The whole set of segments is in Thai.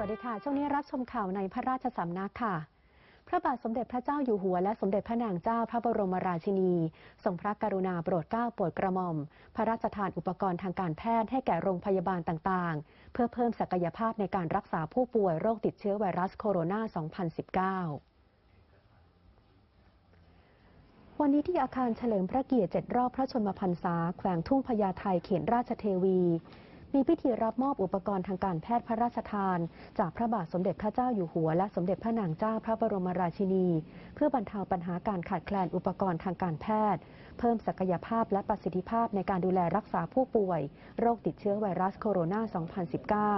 สวัสดีค่ะ ช่วงนี้รับชมข่าวในพระราชสำนักค่ะ พระบาทสมเด็จพระเจ้าอยู่หัว และสมเด็จพระนางเจ้าพระบรมราชินีทรงพระกรุณาโปรดเกล้าโปรดกระหม่อม พระราชทานอุปกรณ์ทางการแพทย์ให้แก่โรงพยาบาลต่างๆ เพื่อเพิ่มศักยภาพในการรักษาผู้ป่วยโรคติดเชื้อไวรัสโคโรนา 2019วันนี้ที่อาคารเฉลิมพระเกียรติ7รอบพระชนมพรรษา แขวงทุ่งพญาไทเขตราชเทวี มีพิธีรับมอบอุปกรณ์ทางการแพทย์พระราชทาน จากพระบาทสมเด็จพระเจ้าอยู่หัว และสมเด็จพระนางเจ้าพระบรมราชินี เพื่อบรรเทาปัญหาการขาดแคลนอุปกรณ์ทางการแพทย์ เพิ่มศักยภาพและประสิทธิภาพในการดูแลรักษาผู้ป่วย โรคติดเชื้อไวรัสโคโรนา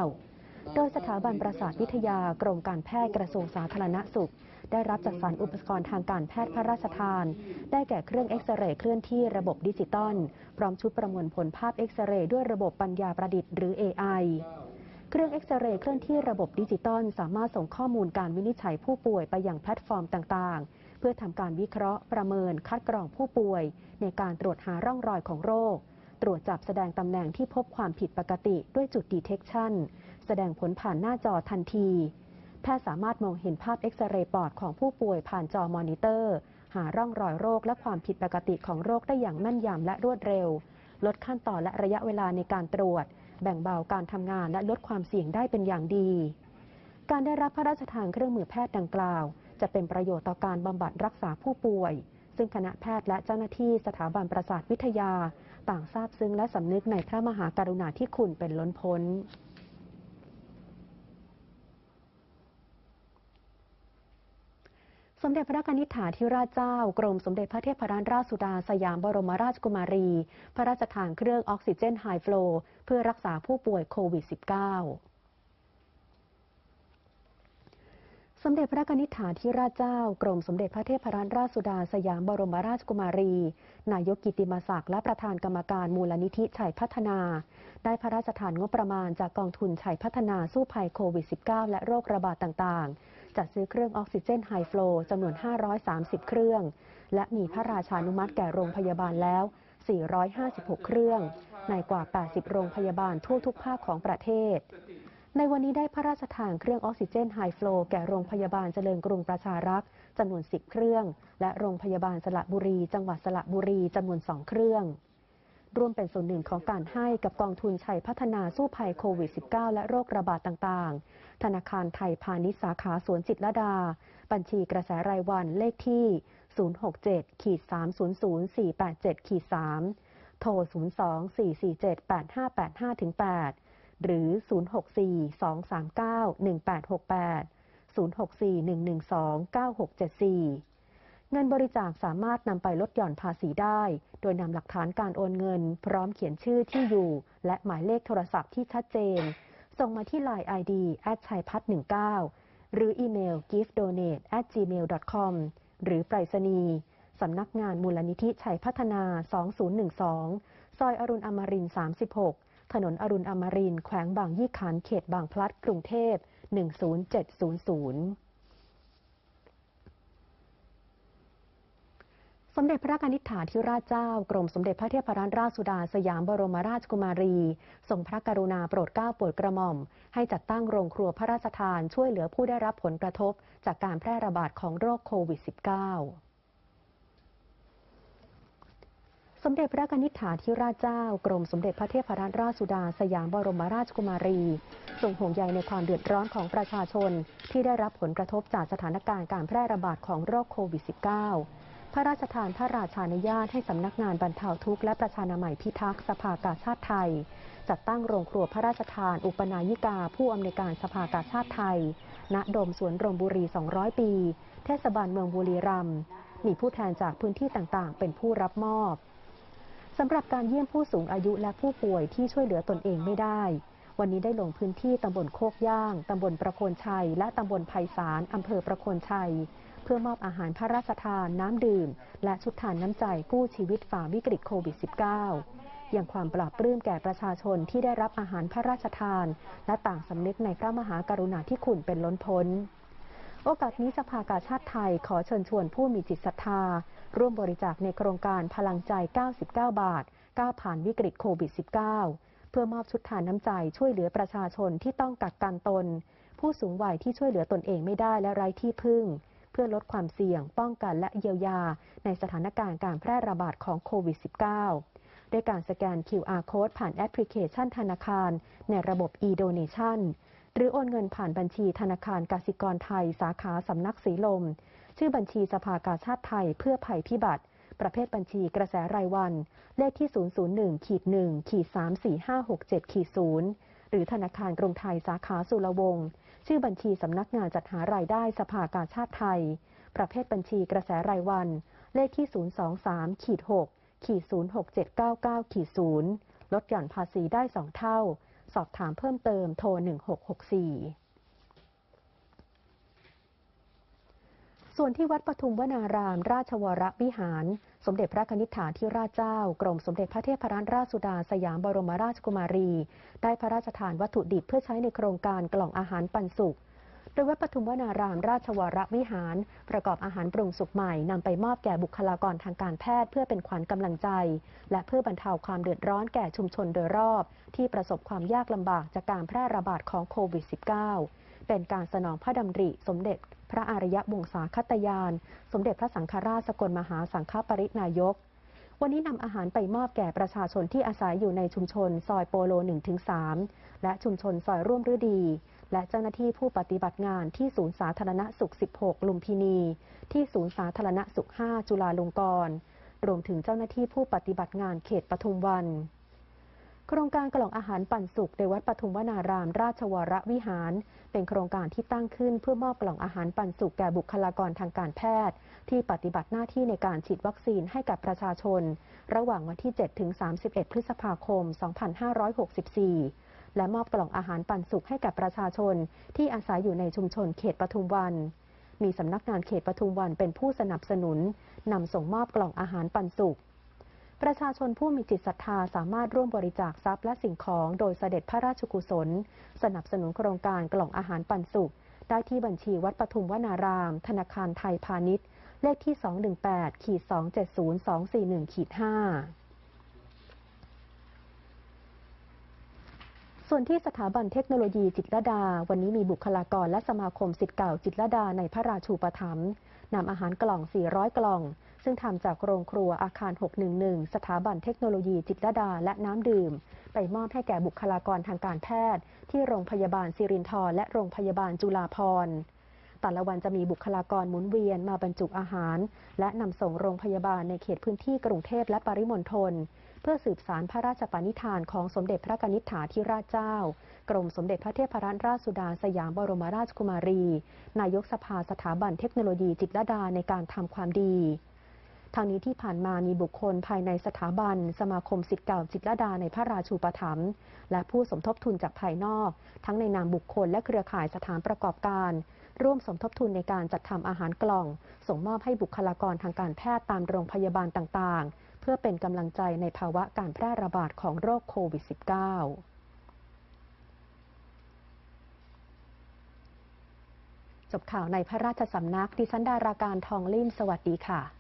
2019โดยสถาบันประสาทวิทยากรมการแพทย์กระทรวงสาธารณสุข ได้รับจัดสรรอุปกรณ์ทางการแพทย์พระราชทาน ได้แก่เครื่องเอ็กซเรย์เคลื่อนที่ระบบดิจิตอล พร้อมชุดประมวลผลภาพเอ็กซเรย์ด้วยระบบปัญญาประดิษฐ์หรือ AI เครื่องเอ็กซเรย์เคลื่อนที่ระบบดิจิตอล สามารถส่งข้อมูลการวินิจฉัยผู้ป่วยไปยังแพลตฟอร์มต่างๆ เพื่อทำการวิเคราะห์ประเมินคัดกรองผู้ป่วย ในการตรวจหาร่องรอยของโรค ตรวจจับแสดงตำแหน่งที่พบความผิดปกติด้วยจุด detection แสดงผลผ่านหน้าจอทันที แพทย์สามารถมองเห็นภาพเอ็กซเรย์ปอดของผู้ป่วยผ่านจอมอนิเตอร์ หาร่องรอยโรคและความผิดปกติของโรคได้อย่างแม่นยำและรวดเร็ว ลดขั้นตอนและระยะเวลาในการตรวจ แบ่งเบาการทำงานและลดความเสี่ยงได้เป็นอย่างดี การได้รับพระราชทานเครื่องมือแพทย์ดังกล่าว จะเป็นประโยชน์ต่อการบำบัดรักษาผู้ป่วย ซึ่งคณะแพทย์และเจ้าหน้าที่สถาบันประสาทวิทยา ต่างทราบซึ้งและสำนึกในพระมหากรุณาธิคุณเป็นล้นพ้น สมเด็จพระนิธิถาธิราชเจ้า กรมสมเด็จพระเทพรัตนราชสุดาสยามบรมราชกุมารี พระราชทานเครื่องออกซิเจนไฮฟลูเพื่อรักษาผู้ป่วยโควิด -19 สมเด็จพระนิธิถาธิราชเจ้า กรมสมเด็จพระเทพรัตนราชสุดาสยามบรมราชกุมารี นายกกิติมศักดิ์และประธานกรรมการมูลนิธิชัยพัฒนา ได้พระราชทานงบประมาณจากกองทุนชัยพัฒนาสู้ภัยโควิด -19 และโรคระบาดต่างๆ จัดซื้อเครื่องออกซิเจนไฮฟลูจำนวน 530 เครื่อง และมีพระราชานุมัติแก่โรงพยาบาลแล้ว 456 เครื่อง ในกว่า 80 โรงพยาบาลทั่วทุกภาคของประเทศ ในวันนี้ได้พระราชทานเครื่องออกซิเจนไฮฟลูแก่โรงพยาบาลเจริญกรุงประชารักษ์จำนวน 10 เครื่อง และโรงพยาบาลสระบุรี จังหวัดสระบุรีจำนวน 2 เครื่อง ร่วมเป็นส่วนหนึ่งของการให้กับกองทุนชัยพัฒนาสู้ภัยโควิด -19 และโรคระบาดต่างๆ ธนาคารไทยพาณิชย์สาขาสวนจิตรดา บัญชีกระแสรายวันเลขที่ 067ขีด300 487ขีด3โทร 02 447 8585ถึง8หรือ 064-239-1868 064-112-9674 เงินบริจาคสามารถนำไปลดหย่อนภาษีได้ โดยนำหลักฐานการโอนเงิน พร้อมเขียนชื่อที่อยู่ และหมายเลขโทรศัพท์ที่ชัดเจน ส่งมาที่ Line ID แอดชัยพัฒ19 หรืออีเมล giftdonate gmail.com หรือไปรษณีย์สำนักงานมูลนิธิชัยพัฒนา 2012 ซอยอรุณอมรินทร์36 ถนนอรุณอมรินทร์แขวงบางยี่ขัน เขตบางพลัด กรุงเทพ 10700 สมเด็จพระนิธิถาธิราชเจ้า กรมสมเด็จพระเทพรัตนราชสุดาสยามบรมราชกุมารี ทรงพระกรุณาโปรดเกล้าโปรดกระหม่อม ให้จัดตั้งโรงครัวพระราชทานช่วยเหลือผู้ได้รับผลกระทบ จากการแพร่ระบาดของโรคโควิด -19 สมเด็จพระนิธิถาธิราชเจ้า กรมสมเด็จพระเทพรัตนราชสุดาสยามบรมราชกุมารีทรงห่วงใยในความเดือดร้อนของประชาชน ที่ได้รับผลกระทบจากสถานการณ์การแพร่ระบาดของโรคโควิด -19 พระราชทานพระราชานุญาตให้สำนักงานบรรเทาทุกข์และประชานามัยพิทักษ์สภากาชาติไทย จัดตั้งโรงครัวพระราชทานอุปนายิกา ผู้อำนวยการสภากาชาติไทย ณดมสวนรมบุรี 200 ปี เทศบาลเมืองบุรีรัมย์มีผู้แทนจากพื้นที่ต่างๆ เป็นผู้รับมอบสำหรับการเยี่ยมผู้สูงอายุและผู้ป่วยที่ช่วยเหลือตนเองไม่ได้ วันนี้ได้ลงพื้นที่ตำบลโคกย่าง ตำบลประโคนชัย และตำบลไพศาลอำเภอประโคนชัย เพื่อมอบอาหารพระราชทานน้ำดื่ม และชุดทานน้ำใจกู้ชีวิตฝ่าวิกฤตโควิด -19 อย่างความปราบปลื้มแก่ประชาชนที่ได้รับอาหารพระราชทาน และต่างสำนึกในพระมหากรุณาธิคุณเป็นล้นพ้นโอกาสนี้สภากาชาติไทยขอเชิญชวนผู้มีจิตศรัทธา ร่วมบริจาคในโครงการพลังใจ 99 บาทก้าวผ่านวิกฤตโควิด -19 เพื่อมอบชุดทานน้ำใจช่วยเหลือประชาชนที่ต้องกักกันตน ผู้สูงวัยที่ช่วยเหลือตนเองไม่ได้และไร้ที่พึ่ง เพื่อลดความเสี่ยง ป้องกันและเยียวยา ในสถานการณ์การแพร่ระบาดของโควิด -19 ด้วยการสแกน QR code ผ่านแอปพลิเคชันธนาคาร ในระบบ e-donation หรือโอนเงินผ่านบัญชีธนาคารกสิกรไทย สาขาสำนักสีลม ชื่อบัญชีสภากาชาติไทยเพื่อภัยพิบัติ ประเภทบัญชีกระแสรายวัน เลขที่ 001ขีด1ขีด34567ขีด0หรือธนาคารกรุงไทยสาขาสุรวงศ์ชื่อบัญชีสำนักงานจัดหารายได้สภากาชาติไทย ประเภทบัญชีกระแสรายวัน เลขที่ 023ขีด6ขีด06799ขีด0ลดหย่อนภาษีได้ 2 เท่า สอบถามเพิ่มเติมโทร 1664ส่วนที่วัดปทุมวนาราม ราชวรวิหาร สมเด็จพระนิธิฐาธิราชเจ้า กรมสมเด็จพระเทพรัตนราชสุดาสยามบรมราชกุมารี ได้พระราชทานวัตถุดิบเพื่อใช้ในโครงการกล่องอาหารปันสุขโดยวัดปทุมวนารามราชวรวิหาร ประกอบอาหารปรุงสุกใหม่นำไปมอบแก่บุคลากรทางการแพทย์เพื่อเป็นขวัญกำลังใจ และเพื่อบรรเทาความเดือดร้อนแก่ชุมชนโดยรอบ ที่ประสบความยากลำบากจากการแพร่ระบาดของโควิด -19 เป็นการสนองพระดำริสมเด็จ พระอารยวงศาคตยาน สมเด็จพระสังฆราชสกลมหาสังฆปรินายก วันนี้นำอาหารไปมอบแก่ประชาชนที่อาศัยอยู่ในชุมชนซอยโปโล 1-3 และชุมชนซอยร่วมฤดี และเจ้าหน้าที่ผู้ปฏิบัติงานที่ศูนย์สาธารณสุข 16 ลุมพินี ที่ศูนย์สาธารณสุข 5 จุฬาลงกรณ์รวมถึงเจ้าหน้าที่ผู้ปฏิบัติงานเขตปทุมวัน โครงการกล่องอาหารปั่นสุกในวัดปทุมวนาราม ราชวรวิหาร เป็นโครงการที่ตั้งขึ้นเพื่อมอบกล่องอาหารปันสุกแก่บุคลากรทางการแพทย์ ที่ปฏิบัติหน้าที่ในการฉีดวัคซีนให้กับประชาชน ระหว่างวันที่ 7 ถึง 31 พฤษภาคม 2564 และมอบกล่องอาหารปันสุกให้กับประชาชน ที่อาศัยอยู่ในชุมชนเขตปทุมวันมีสำนักงานเขตปทุมวันเป็นผู้สนับสนุนนำส่งมอบกล่องอาหารปันสุก ประชาชนผู้มีจิตศรัทธาสามารถร่วมบริจาคทรัพย์และสิ่งของโดยเสด็จพระราชกุศล สนับสนุนโครงการกล่องอาหารปันสุข ได้ที่บัญชีวัดปทุมวนาราม ธนาคารไทยพาณิชย์ เลขที่ 218ขีด270 241ขีด5 ส่วนที่สถาบันเทคโนโลยีจิตรดา วันนี้มีบุคลากรและสมาคมสิทธิ์เก่าจิตรดาในพระราชูปถัมภ์นำอาหารกล่อง 400 กล่อง ซึ่งทำจากโรงครัวอาคาร 611 สถาบันเทคโนโลยีจิตรดาและน้ำดื่ม ไปมอบให้แก่บุคลากรทางการแพทย์ ที่โรงพยาบาลสิรินทรและโรงพยาบาลจุฬาภรณ์แต่ละวันจะมีบุคลากรหมุนเวียนมาบรรจุอาหาร และนำส่งโรงพยาบาลในเขตพื้นที่กรุงเทพและปริมณฑล เพื่อสืบสารพระราชปณิธานของสมเด็จพระนิธิฐาธิราชเจ้า กรมสมเด็จพระเทพรัตนราชสุดาสยามบรมราชกุมารี นายกสภาสถาบันเทคโนโลยีจิตรดาในการทำความดีทางนี้ที่ผ่านมามีบุคคลภายในสถาบัน สมาคมสิทธิ์เก่าจิตรดาในพระราชูปถัมภ์และผู้สมทบทุนจากภายนอก ทั้งในนามบุคคลและเครือข่ายสถานประกอบการ ร่วมสมทบทุนในการจัดทำอาหารกล่อง ส่งมอบให้บุคลากรทางการแพทย์ตามโรงพยาบาลต่างๆ เพื่อเป็นกำลังใจในภาวะการแพร่ระบาดของโรคโควิด -19 จบข่าวในพระราชสำนักดิฉันดาราการทองลิ่มสวัสดีค่ะ